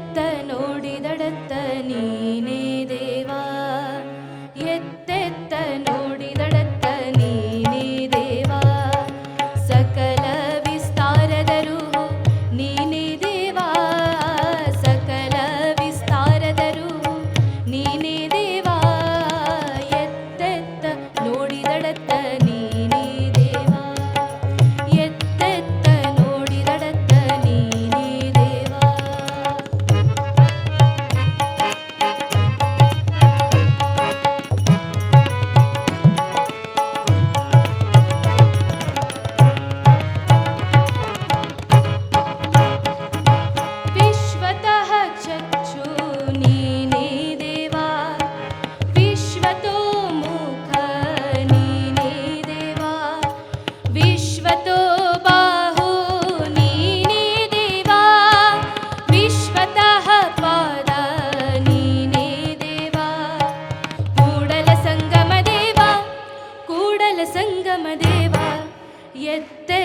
ದಡತ್ತ ನೋಡಿದಡತ್ತ ನೀನೇ ದೇವಾ yette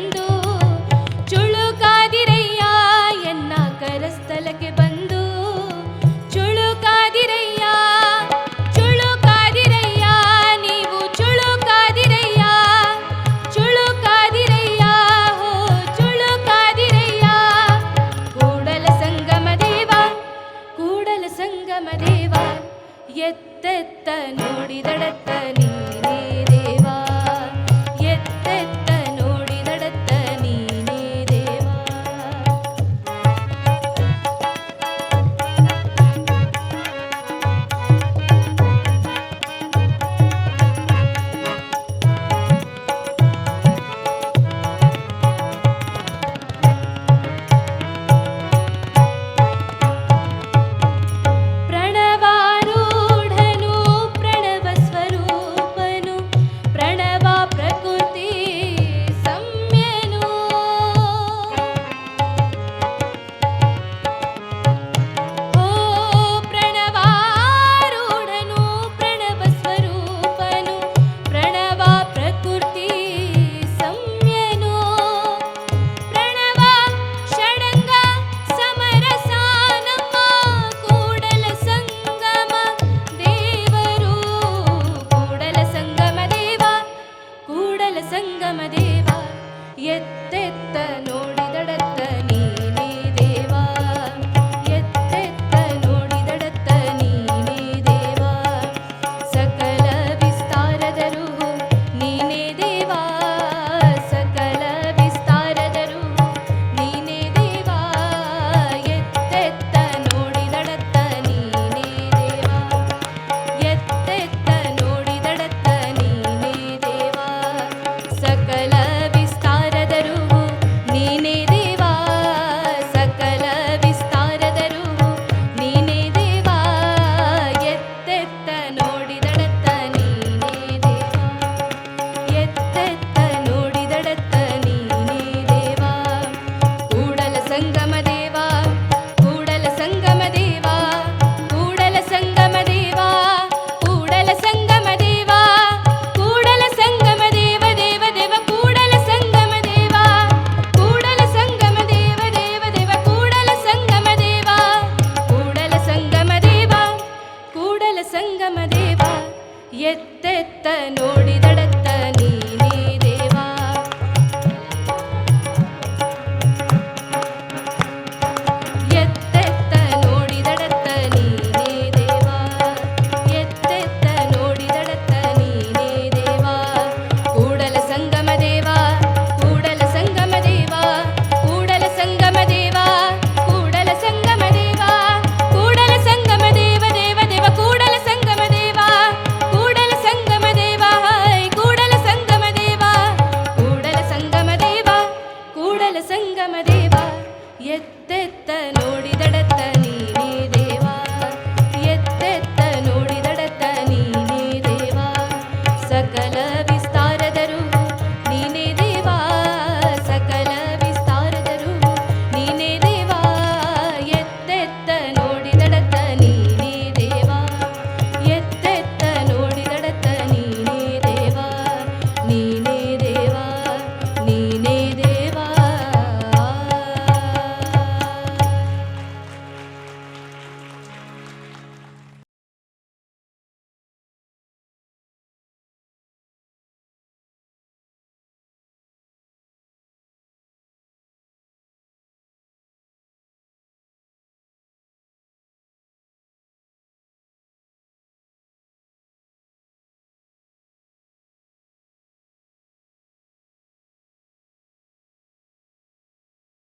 ಬಂದು ಚುಳುಕಾದಿರಯ್ಯ ಎನ್ನ ಕರಸ್ಥಲಕ್ಕೆ ಬಂದು ಚುಳುಕಾದಿರಯ್ಯ